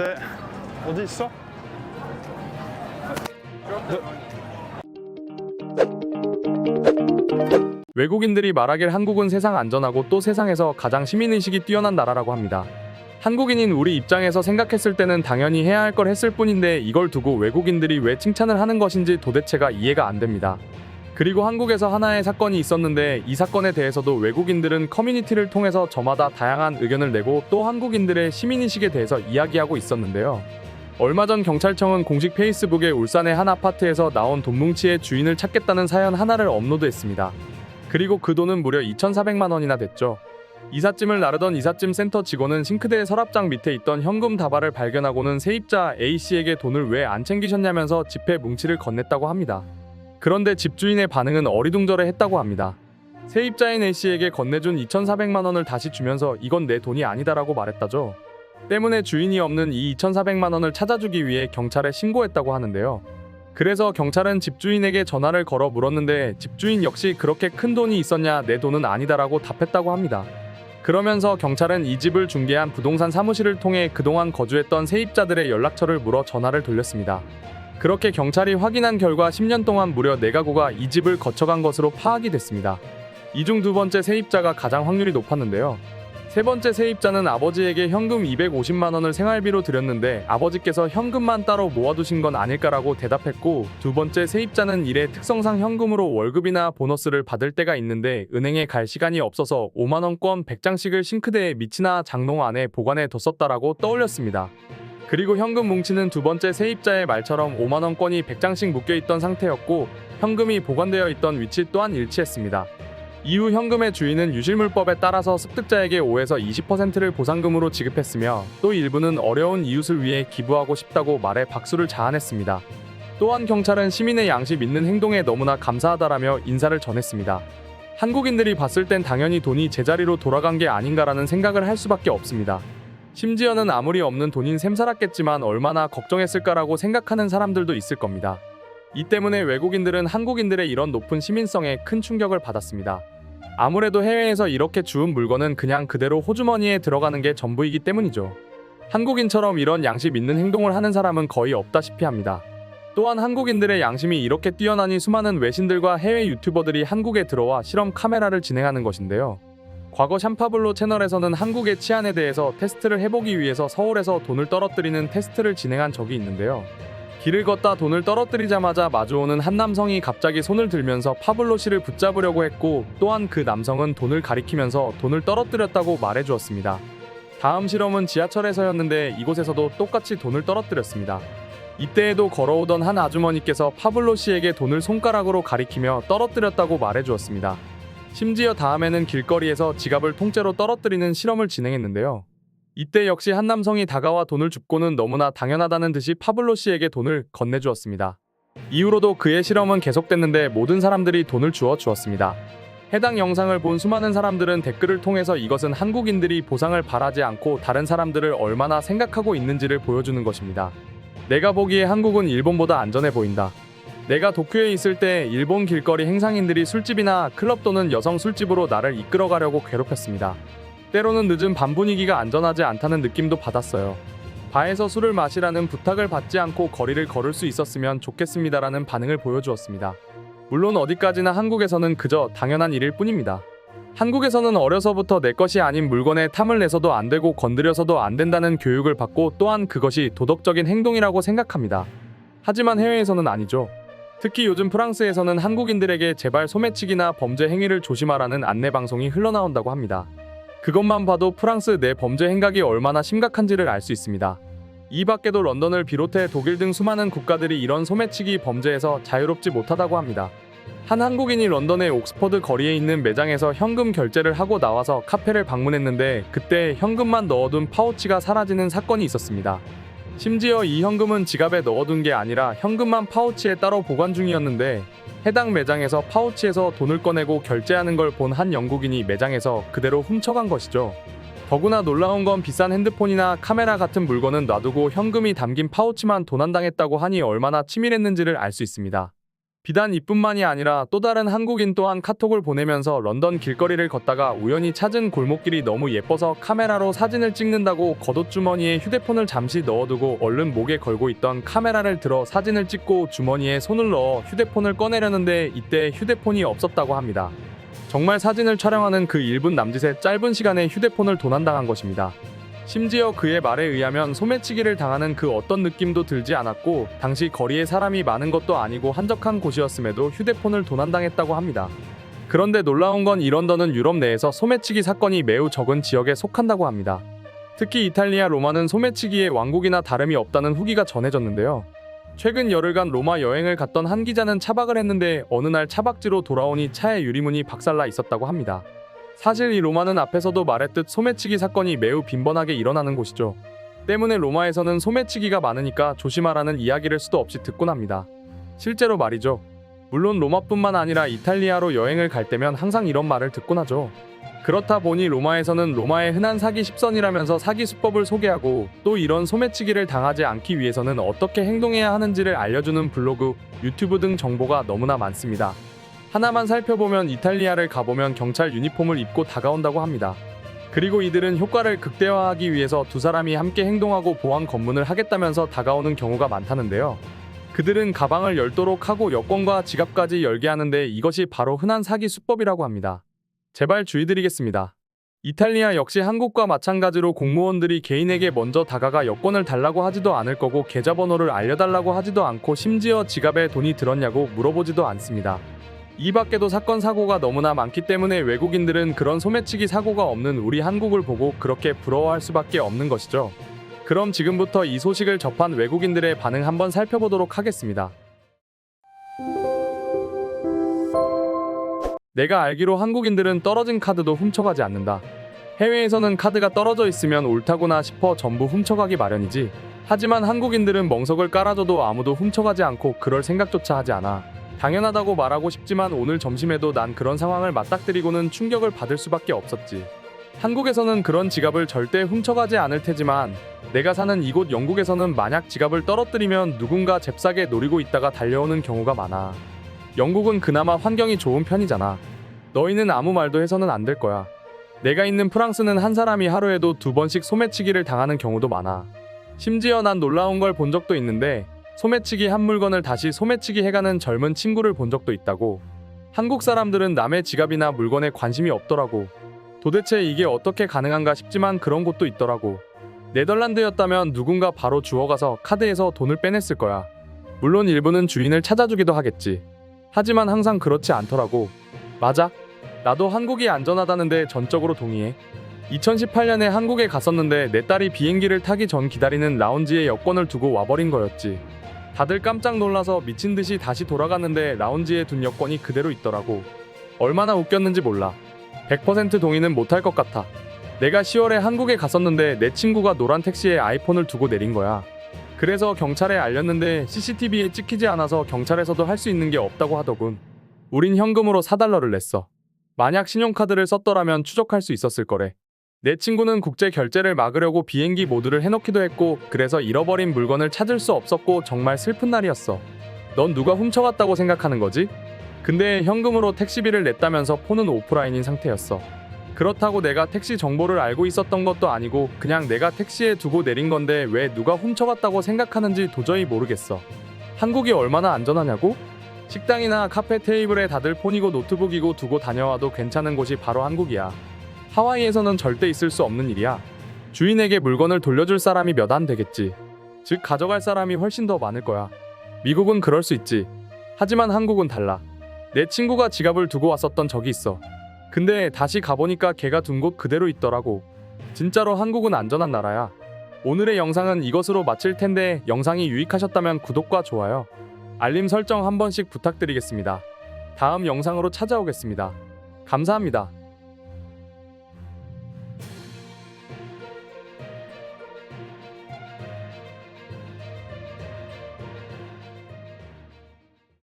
네. 어디 있어? 외국인들이 말하길 한국은 세상 안전하고 또 세상에서 가장 시민의식이 뛰어난 나라라고 합니다. 한국인인 우리 입장에서 생각했을 때는 당연히 해야 할 걸 했을 뿐인데 이걸 두고 외국인들이 왜 칭찬을 하는 것인지 도대체가 이해가 안 됩니다. 그리고 한국에서 하나의 사건이 있었는데 이 사건에 대해서도 외국인들은 커뮤니티를 통해서 저마다 다양한 의견을 내고 또 한국인들의 시민의식에 대해서 이야기하고 있었는데요. 얼마 전 경찰청은 공식 페이스북에 울산의 한 아파트에서 나온 돈 뭉치의 주인을 찾겠다는 사연 하나를 업로드했습니다. 그리고 그 돈은 무려 2,400만 원이나 됐죠. 이삿짐을 나르던 이삿짐 센터 직원은 싱크대 서랍장 밑에 있던 현금 다발을 발견하고는 세입자 A씨에게 돈을 왜 안 챙기셨냐면서 지폐 뭉치를 건넸다고 합니다. 그런데 집주인의 반응은 어리둥절해 했다고 합니다. 세입자인 A씨에게 건네준 2,400만 원을 다시 주면서 이건 내 돈이 아니다라고 말했다죠. 때문에 주인이 없는 이 2,400만 원을 찾아주기 위해 경찰에 신고했다고 하는데요. 그래서 경찰은 집주인에게 전화를 걸어 물었는데 집주인 역시 그렇게 큰 돈이 있었냐 내 돈은 아니다라고 답했다고 합니다. 그러면서 경찰은 이 집을 중개한 부동산 사무실을 통해 그동안 거주했던 세입자들의 연락처를 물어 전화를 돌렸습니다. 그렇게 경찰이 확인한 결과 10년 동안 무려 4가구가 이 집을 거쳐간 것으로 파악이 됐습니다. 이 중 두 번째 세입자가 가장 확률이 높았는데요. 세 번째 세입자는 아버지에게 현금 250만 원을 생활비로 드렸는데 아버지께서 현금만 따로 모아두신 건 아닐까라고 대답했고 두 번째 세입자는 일의 특성상 현금으로 월급이나 보너스를 받을 때가 있는데 은행에 갈 시간이 없어서 5만 원권 100장씩을 싱크대에 밑이나 장롱 안에 보관해 뒀었다라고 떠올렸습니다. 그리고 현금 뭉치는 두 번째 세입자의 말처럼 5만 원권이 100장씩 묶여 있던 상태였고 현금이 보관되어 있던 위치 또한 일치했습니다. 이후 현금의 주인은 유실물법에 따라서 습득자에게 5에서 20%를 보상금으로 지급했으며 또 일부는 어려운 이웃을 위해 기부하고 싶다고 말해 박수를 자아냈습니다. 또한 경찰은 시민의 양심 있는 행동에 너무나 감사하다라며 인사를 전했습니다. 한국인들이 봤을 땐 당연히 돈이 제자리로 돌아간 게 아닌가라는 생각을 할 수밖에 없습니다. 심지어는 아무리 없는 돈인 셈 살았겠지만 얼마나 걱정했을까라고 생각하는 사람들도 있을 겁니다. 이 때문에 외국인들은 한국인들의 이런 높은 시민성에 큰 충격을 받았습니다. 아무래도 해외에서 이렇게 주운 물건은 그냥 그대로 호주머니에 들어가는 게 전부이기 때문이죠. 한국인처럼 이런 양심 있는 행동을 하는 사람은 거의 없다시피 합니다. 또한 한국인들의 양심이 이렇게 뛰어나니 수많은 외신들과 해외 유튜버들이 한국에 들어와 실험 카메라를 진행하는 것인데요. 과거 샴파블로 채널에서는 한국의 치안에 대해서 테스트를 해보기 위해서 서울에서 돈을 떨어뜨리는 테스트를 진행한 적이 있는데요. 길을 걷다 돈을 떨어뜨리자마자 마주오는 한 남성이 갑자기 손을 들면서 파블로 씨를 붙잡으려고 했고 또한 그 남성은 돈을 가리키면서 돈을 떨어뜨렸다고 말해주었습니다. 다음 실험은 지하철에서였는데 이곳에서도 똑같이 돈을 떨어뜨렸습니다. 이때에도 걸어오던 한 아주머니께서 파블로 씨에게 돈을 손가락으로 가리키며 떨어뜨렸다고 말해주었습니다. 심지어 다음에는 길거리에서 지갑을 통째로 떨어뜨리는 실험을 진행했는데요. 이때 역시 한 남성이 다가와 돈을 줍고는 너무나 당연하다는 듯이 파블로 씨에게 돈을 건네주었습니다. 이후로도 그의 실험은 계속됐는데 모든 사람들이 돈을 주어 주었습니다. 해당 영상을 본 수많은 사람들은 댓글을 통해서 이것은 한국인들이 보상을 바라지 않고 다른 사람들을 얼마나 생각하고 있는지를 보여주는 것입니다. 내가 보기에 한국은 일본보다 안전해 보인다. 내가 도쿄에 있을 때 일본 길거리 행상인들이 술집이나 클럽 또는 여성 술집으로 나를 이끌어가려고 괴롭혔습니다. 때로는 늦은 밤 분위기가 안전하지 않다는 느낌도 받았어요. 바에서 술을 마시라는 부탁을 받지 않고 거리를 걸을 수 있었으면 좋겠습니다라는 반응을 보여주었습니다. 물론 어디까지나 한국에서는 그저 당연한 일일 뿐입니다. 한국에서는 어려서부터 내 것이 아닌 물건에 탐을 내서도 안 되고 건드려서도 안 된다는 교육을 받고 또한 그것이 도덕적인 행동이라고 생각합니다. 하지만 해외에서는 아니죠. 특히 요즘 프랑스에서는 한국인들에게 제발 소매치기나 범죄 행위를 조심하라는 안내 방송이 흘러나온다고 합니다. 그것만 봐도 프랑스 내 범죄 행각이 얼마나 심각한지를 알 수 있습니다. 이 밖에도 런던을 비롯해 독일 등 수많은 국가들이 이런 소매치기 범죄에서 자유롭지 못하다고 합니다. 한 한국인이 런던의 옥스퍼드 거리에 있는 매장에서 현금 결제를 하고 나와서 카페를 방문했는데 그때 현금만 넣어둔 파우치가 사라지는 사건이 있었습니다. 심지어 이 현금은 지갑에 넣어둔 게 아니라 현금만 파우치에 따로 보관 중이었는데 해당 매장에서 파우치에서 돈을 꺼내고 결제하는 걸 본 한 영국인이 매장에서 그대로 훔쳐간 것이죠. 더구나 놀라운 건 비싼 핸드폰이나 카메라 같은 물건은 놔두고 현금이 담긴 파우치만 도난당했다고 하니 얼마나 치밀했는지를 알 수 있습니다. 비단 이뿐만이 아니라 또 다른 한국인 또한 카톡을 보내면서 런던 길거리를 걷다가 우연히 찾은 골목길이 너무 예뻐서 카메라로 사진을 찍는다고 겉옷주머니에 휴대폰을 잠시 넣어두고 얼른 목에 걸고 있던 카메라를 들어 사진을 찍고 주머니에 손을 넣어 휴대폰을 꺼내려는데 이때 휴대폰이 없었다고 합니다. 정말 사진을 촬영하는 그 1분 남짓의 짧은 시간에 휴대폰을 도난당한 것입니다. 심지어 그의 말에 의하면 소매치기를 당하는 그 어떤 느낌도 들지 않았고 당시 거리에 사람이 많은 것도 아니고 한적한 곳이었음에도 휴대폰을 도난당했다고 합니다. 그런데 놀라운 건 이 런던은 유럽 내에서 소매치기 사건이 매우 적은 지역에 속한다고 합니다. 특히 이탈리아 로마는 소매치기의 왕국이나 다름이 없다는 후기가 전해졌는데요. 최근 열흘간 로마 여행을 갔던 한 기자는 차박을 했는데 어느 날 차박지로 돌아오니 차의 유리문이 박살나 있었다고 합니다. 사실 이 로마는 앞에서도 말했듯 소매치기 사건이 매우 빈번하게 일어나는 곳이죠. 때문에 로마에서는 소매치기가 많으니까 조심하라는 이야기를 수도 없이 듣곤 합니다. 실제로 말이죠. 물론 로마뿐만 아니라 이탈리아로 여행을 갈 때면 항상 이런 말을 듣곤 하죠. 그렇다 보니 로마에서는 로마의 흔한 사기 10선이라면서 사기 수법을 소개하고 또 이런 소매치기를 당하지 않기 위해서는 어떻게 행동해야 하는지를 알려주는 블로그, 유튜브 등 정보가 너무나 많습니다. 하나만 살펴보면 이탈리아를 가보면 경찰 유니폼을 입고 다가온다고 합니다. 그리고 이들은 효과를 극대화하기 위해서 두 사람이 함께 행동하고 보안 검문을 하겠다면서 다가오는 경우가 많다는데요. 그들은 가방을 열도록 하고 여권과 지갑까지 열게 하는데 이것이 바로 흔한 사기 수법이라고 합니다. 제발 주의드리겠습니다. 이탈리아 역시 한국과 마찬가지로 공무원들이 개인에게 먼저 다가가 여권을 달라고 하지도 않을 거고 계좌번호를 알려달라고 하지도 않고 심지어 지갑에 돈이 들었냐고 물어보지도 않습니다. 이 밖에도 사건 사고가 너무나 많기 때문에 외국인들은 그런 소매치기 사고가 없는 우리 한국을 보고 그렇게 부러워할 수밖에 없는 것이죠. 그럼 지금부터 이 소식을 접한 외국인들의 반응 한번 살펴보도록 하겠습니다. 내가 알기로 한국인들은 떨어진 카드도 훔쳐가지 않는다. 해외에서는 카드가 떨어져 있으면 옳다구나 싶어 전부 훔쳐가기 마련이지. 하지만 한국인들은 멍석을 깔아줘도 아무도 훔쳐가지 않고 그럴 생각조차 하지 않아. 당연하다고 말하고 싶지만 오늘 점심에도 난 그런 상황을 맞닥뜨리고는 충격을 받을 수밖에 없었지. 한국에서는 그런 지갑을 절대 훔쳐가지 않을 테지만 내가 사는 이곳 영국에서는 만약 지갑을 떨어뜨리면 누군가 잽싸게 노리고 있다가 달려오는 경우가 많아. 영국은 그나마 환경이 좋은 편이잖아. 너희는 아무 말도 해서는 안 될 거야. 내가 있는 프랑스는 한 사람이 하루에도 두 번씩 소매치기를 당하는 경우도 많아. 심지어 난 놀라운 걸 본 적도 있는데 소매치기 한 물건을 다시 소매치기 해가는 젊은 친구를 본 적도 있다고. 한국 사람들은 남의 지갑이나 물건에 관심이 없더라고. 도대체 이게 어떻게 가능한가 싶지만 그런 곳도 있더라고. 네덜란드였다면 누군가 바로 주워가서 카드에서 돈을 빼냈을 거야. 물론 일부는 주인을 찾아주기도 하겠지. 하지만 항상 그렇지 않더라고. 맞아. 나도 한국이 안전하다는데 전적으로 동의해. 2018년에 한국에 갔었는데 내 딸이 비행기를 타기 전 기다리는 라운지에 여권을 두고 와버린 거였지. 다들 깜짝 놀라서 미친 듯이 다시 돌아갔는데 라운지에 둔 여권이 그대로 있더라고. 얼마나 웃겼는지 몰라. 100% 동의는 못할 것 같아. 내가 10월에 한국에 갔었는데 내 친구가 노란 택시에 아이폰을 두고 내린 거야. 그래서 경찰에 알렸는데 CCTV에 찍히지 않아서 경찰에서도 할 수 있는 게 없다고 하더군. 우린 현금으로 4달러를 냈어. 만약 신용카드를 썼더라면 추적할 수 있었을 거래. 내 친구는 국제 결제를 막으려고 비행기 모드를 해놓기도 했고 그래서 잃어버린 물건을 찾을 수 없었고 정말 슬픈 날이었어. 넌 누가 훔쳐갔다고 생각하는 거지? 근데 현금으로 택시비를 냈다면서 폰은 오프라인인 상태였어. 그렇다고 내가 택시 정보를 알고 있었던 것도 아니고 그냥 내가 택시에 두고 내린 건데 왜 누가 훔쳐갔다고 생각하는지 도저히 모르겠어. 한국이 얼마나 안전하냐고? 식당이나 카페 테이블에 다들 폰이고 노트북이고 두고 다녀와도 괜찮은 곳이 바로 한국이야. 하와이에서는 절대 있을 수 없는 일이야. 주인에게 물건을 돌려줄 사람이 몇 안 되겠지. 즉 가져갈 사람이 훨씬 더 많을 거야. 미국은 그럴 수 있지. 하지만 한국은 달라. 내 친구가 지갑을 두고 왔었던 적이 있어. 근데 다시 가보니까 걔가 둔 곳 그대로 있더라고. 진짜로 한국은 안전한 나라야. 오늘의 영상은 이것으로 마칠 텐데 영상이 유익하셨다면 구독과 좋아요, 알림 설정 한 번씩 부탁드리겠습니다. 다음 영상으로 찾아오겠습니다. 감사합니다.